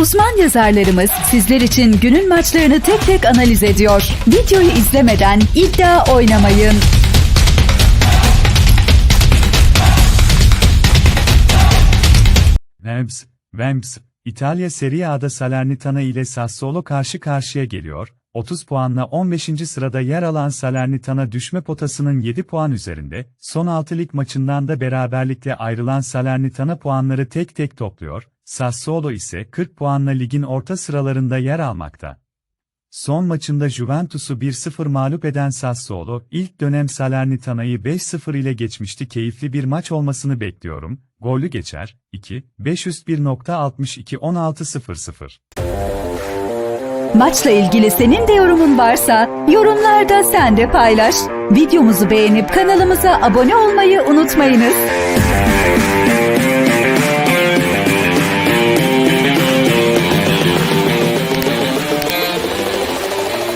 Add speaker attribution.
Speaker 1: Uzman yazarlarımız sizler için günün maçlarını tek tek analiz ediyor. Videoyu izlemeden iddia oynamayın.
Speaker 2: Vemps, Vemps, İtalya Serie A'da Salernitana ile Sassuolo karşı karşıya geliyor. 30 puanla 15. sırada yer alan Salernitana düşme potasının 7 puan üzerinde, son 6 lig maçından da beraberlikle ayrılan Salernitana puanları tek tek topluyor, Sassuolo ise 40 puanla ligin orta sıralarında yer almakta. Son maçında Juventus'u 1-0 mağlup eden Sassuolo, ilk dönem Salernitana'yı 5-0 ile geçmişti. Keyifli bir maç olmasını bekliyorum. Gollü geçer. 2, 501.62 16.00.
Speaker 1: Maçla ilgili senin de yorumun varsa yorumlarda sen de paylaş. Videomuzu beğenip kanalımıza abone olmayı unutmayınız.